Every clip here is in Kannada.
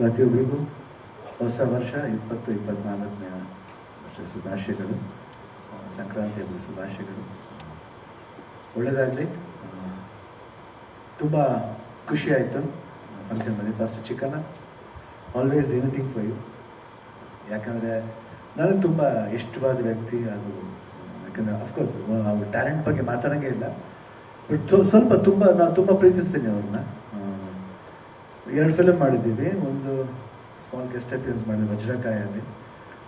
ಪ್ರತಿಯೊಬ್ಬರಿಗೂ ಹೊಸ ವರ್ಷ ಇಪ್ಪತ್ತು ಇಪ್ಪತ್ನಾಲ್ಕನೇ ವರ್ಷ ಶುಭಾಶಯಗಳು ಸಂಕ್ರಾಂತಿಯ ಶುಭಾಶಯಗಳು. ಒಳ್ಳೆಯದಾಗಲಿ ತುಂಬ ಖುಷಿ ಆಯಿತು. ಫಂಕ್ಷನ್ ಮನೆ first chicken. Always anything for you ಯಾಕಂದರೆ ನನಗೆ ತುಂಬ ಇಷ್ಟವಾದ ವ್ಯಕ್ತಿ ಅದು ಯಾಕಂದರೆ ಅಫ್ಕೋರ್ಸ್ ನಾವು ಟ್ಯಾಲೆಂಟ್ ಬಗ್ಗೆ ಮಾತಾಡೋಂಗೇ ಇಲ್ಲ. ಬಟ್ ಸ್ವಲ್ಪ ತುಂಬ ನಾನು ತುಂಬ ಪ್ರೀತಿಸ್ತೀನಿ ಅವ್ರನ್ನ. ಎರಡು ಫಿಲಮ್ ಮಾಡಿದ್ದೀವಿ. ಒಂದು ಸ್ಮಾಲ್ ಗೆಸ್ಟ್ ಅಪಿಯನ್ಸ್ ಮಾಡಿದ್ವಿ ವಜ್ರಕಾಯಲ್ಲಿ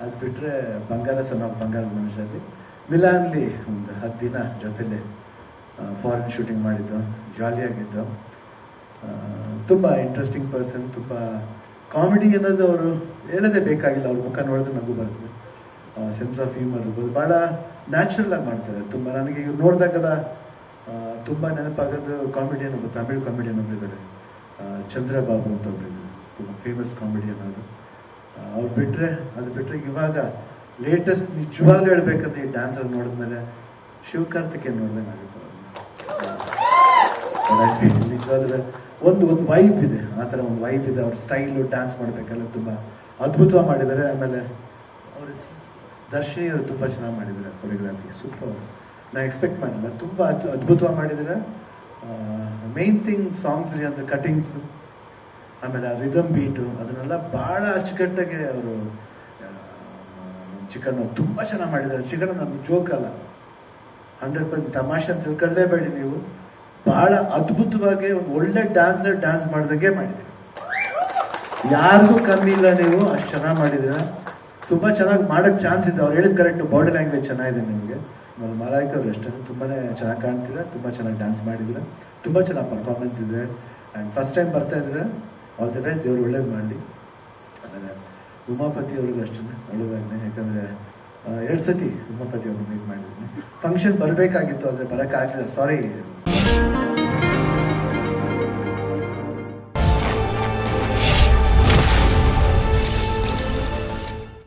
ಅದು ಬಿಟ್ಟರೆ ಬಂಗಾರ ಸಣ್ಣ ಬಂಗಾರದ ಮನುಷ್ಯರಲ್ಲಿ. ಮಿಲಾನ್ಲಿ ಒಂದು ಹತ್ತು ದಿನ ಜೊತೆಲೆ ಫಾರಿನ್ ಶೂಟಿಂಗ್ ಮಾಡಿದ್ದು. ಜಾಲಿಯಾಗಿದ್ದು ತುಂಬ ಇಂಟ್ರೆಸ್ಟಿಂಗ್ ಪರ್ಸನ್ ತುಂಬ ಕಾಮಿಡಿ ಅನ್ನೋದು ಅವರು ಹೇಳೋದೇ ಬೇಕಾಗಿಲ್ಲ. ಅವ್ರ ಮುಖ ನೋಡಿದ್ರೆ ನಗು ಬರ್ತದೆ ಸೆನ್ಸ್ ಆಫ್ ಹ್ಯೂಮರ್ ಇರ್ಬೋದು. ಭಾಳ ನ್ಯಾಚುರಲ್ ಆಗಿ ಮಾಡ್ತಾರೆ. ತುಂಬ ನನಗೆ ಇವ್ರು ನೋಡಿದಾಗೆಲ್ಲ ತುಂಬ ನೆನಪಾಗೋದು ಕಾಮಿಡಿಯನ್ ಒಬ್ಬ ತಮಿಳ್ ಕಾಮಿಡಿಯನ್ ಒಬ್ಬರಿದ್ದಾರೆ ಚಂದ್ರಬಾಬು ಅಂತ ಒಬ್ರು ಇದ್ದಾರೆ ತುಂಬ ಫೇಮಸ್ ಕಾಮಿಡಿಯನ್ ಅವರು ಅವ್ರು ಬಿಟ್ಟರೆ ಅದು ಬಿಟ್ಟರೆ ಇವಾಗ ಲೇಟೆಸ್ಟ್ ನಿಜವಾಗ್ಲೂ ಹೇಳ್ಬೇಕಂದ್ರೆ ಈ ಡ್ಯಾನ್ಸರ್ ನೋಡಿದ್ಮೇಲೆ ಶಿವಕಾರ್ತಿಕೇಯನ್ ನೋಡ್ದಂಗಾಗುತ್ತೆ ನಿಜವಾದ್ರೆ ಒಂದು ಒಂದು ವೈಬ್ ಇದೆ. ಆ ಥರ ಒಂದು ವೈಬ್ ಇದೆ. ಅವ್ರ ಸ್ಟೈಲು ಡ್ಯಾನ್ಸ್ ಮಾಡಬೇಕೆಲ್ಲ, ತುಂಬ ಅದ್ಭುತವಾಗಿ ಮಾಡಿದ್ದಾರೆ ಆಮೇಲೆ ಅವ್ರ ದರ್ಶನಿ ಅವರು ತುಂಬ ಚೆನ್ನಾಗಿ ಮಾಡಿದ್ದಾರೆ ಕೊರಿಯೋಗ್ರಾಫಿ ಸೂಪರ್ ನಾನು ಎಕ್ಸ್ಪೆಕ್ಟ್ ಮಾಡಿಲ್ಲ. ತುಂಬ ಅದ್, ಅದ್ಭುತವಾಗಿ ಮಾಡಿದ್ದಾರೆ ಮೇನ್ ಥಿಂಗ್ ಸಾಂಗ್ಸ್ ರೀ ಅಂದರೆ ಕಟಿಂಗ್ಸ್ ಆಮೇಲೆ ಆ ರಿದಮ್ ಬೀಟು ಅದನ್ನೆಲ್ಲ ಭಾಳ ಅಚ್ಚುಕಟ್ಟಾಗಿ ಅವರು ಚಿಕನ್ ತುಂಬ ಚೆನ್ನಾಗಿ ಮಾಡಿದ್ದಾರೆ. ಚಿಕನ್ ನಮ್ಗೆ ಜೋಕ್ ಅಲ್ಲ. ಹಂಡ್ರೆಡ್ ಪರ್ಸೆಂಟ್ ತಮಾಷೆ ಅಂತ ತಿಳ್ಕೊಳ್ಳೇಬೇಡಿ ನೀವು. ಬಹಳ ಅದ್ಭುತವಾಗಿ ಒಳ್ಳೆ ಡ್ಯಾನ್ಸರ್ ಡ್ಯಾನ್ಸ್ ಮಾಡಿದಂಗೆ ಮಾಡಿದ್ದೀರಿ. ಯಾರಿಗೂ ಕಮ್ಮಿ ಇಲ್ಲ ನೀವು, ಅಷ್ಟು ಚೆನ್ನಾಗಿ ಮಾಡಿದ್ದೀರಾ. ತುಂಬ ಚೆನ್ನಾಗಿ ಮಾಡೋಕ್ಕೆ ಚಾನ್ಸ್ ಇದೆ. ಅವ್ರು ಹೇಳಿದ ಕರೆಕ್ಟ್ ಬಾಡಿ ಲ್ಯಾಂಗ್ವೇಜ್ ಚೆನ್ನಾಗಿದೆ ನಿಮಗೆ. ಮಲಾಯ್ಕ ಅವ್ರು ಅಷ್ಟೇ ತುಂಬಾ ಚೆನ್ನಾಗಿ ಕಾಣ್ತಿದೆ ತುಂಬ ಚೆನ್ನಾಗಿ ಡ್ಯಾನ್ಸ್ ಮಾಡಿದ್ರು. ತುಂಬ ಚೆನ್ನಾಗಿ ಪರ್ಫಾರ್ಮೆನ್ಸ್ ಇದೆ. ಆ್ಯಂಡ್ ಫಸ್ಟ್ ಟೈಮ್ ಬರ್ತಾ ಇದ್ರೆ ಆಲ್ ದಿ ಬೆಸ್ಟ್ ದೇವ್ರು ಒಳ್ಳೇದು ಮಾಡಲಿ. ಆಮೇಲೆ ಉಮಾಪತಿ ಅವ್ರಿಗೂ ಅಷ್ಟೇ ಒಳ್ಳೇದಾಗಲಿ. ಯಾಕಂದರೆ ಎರಡು ಸತಿ ಉಮಾಪತಿ ಅವ್ರನ್ನ ಮೀಟ್ ಮಾಡಿದ್ದೀನಿ ಫಂಕ್ಷನ್ ಬರಬೇಕಾಗಿತ್ತು, ಆದರೆ ಬರೋಕ್ಕಾಗಲಿಲ್ಲ. ಸಾರಿ